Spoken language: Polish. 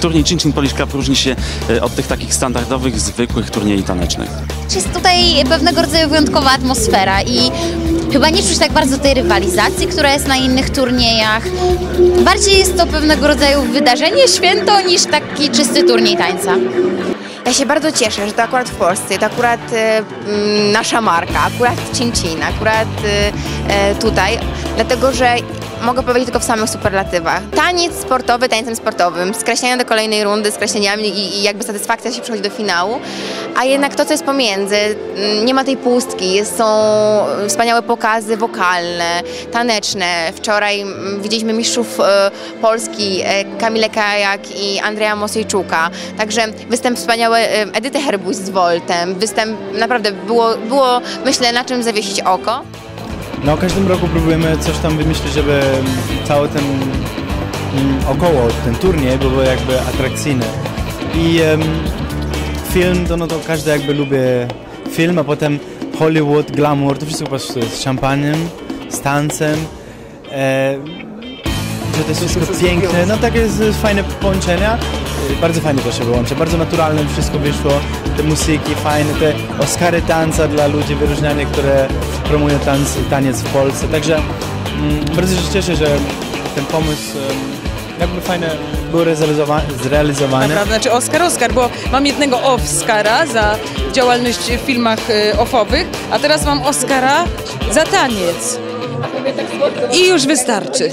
turniej Chin Chin Polish Cup różni się e, od tych takich standardowych, zwykłych turniej tanecznych? Jest tutaj pewnego rodzaju wyjątkowa atmosfera i chyba nie czuć tak bardzo tej rywalizacji, która jest na innych turniejach. Bardziej jest to pewnego rodzaju wydarzenie, święto niż taki czysty turniej tańca. Ja się bardzo cieszę, że to akurat w Polsce, to akurat mm, nasza marka, akurat Cincin, akurat e, tutaj, dlatego że mogę powiedzieć tylko w samych superlatywach. Taniec sportowy tańcem sportowym, skreślenia do kolejnej rundy, skreśleniami i, i jakby satysfakcja się przechodzi do finału, a jednak to, co jest pomiędzy, mm, nie ma tej pustki, są wspaniałe pokazy wokalne, taneczne. Wczoraj mm, widzieliśmy mistrzów e, Polski e, Kamilę Kajak i Andrzeja Mosiejczuka, także występ wspaniały e, Edyty Herbuś z Woltem, występ naprawdę było, było myślę na czym zawiesić oko. No każdym roku próbujemy coś tam wymyślić, żeby cały ten mm, około, ten turniej był jakby atrakcyjny. I em, film, to no to każdy jakby lubi film, a potem Hollywood, glamour, to wszystko pasuje z szampanem, z tancem. E, że to jest wszystko piękne, no takie fajne połączenia. E, Bardzo fajnie to się wyłącza, bardzo naturalne wszystko wyszło, te muzyki fajne, te Oscary tanca dla ludzi, wyróżnianie, które promują tanc, taniec w Polsce. Także mm, bardzo się cieszę, że ten pomysł jakby fajnie był zrealizowa- zrealizowany. Naprawdę, znaczy Oscar, Oscar, bo mam jednego Oscara za działalność w filmach y, offowych, a teraz mam Oscara za taniec. I już wystarczy.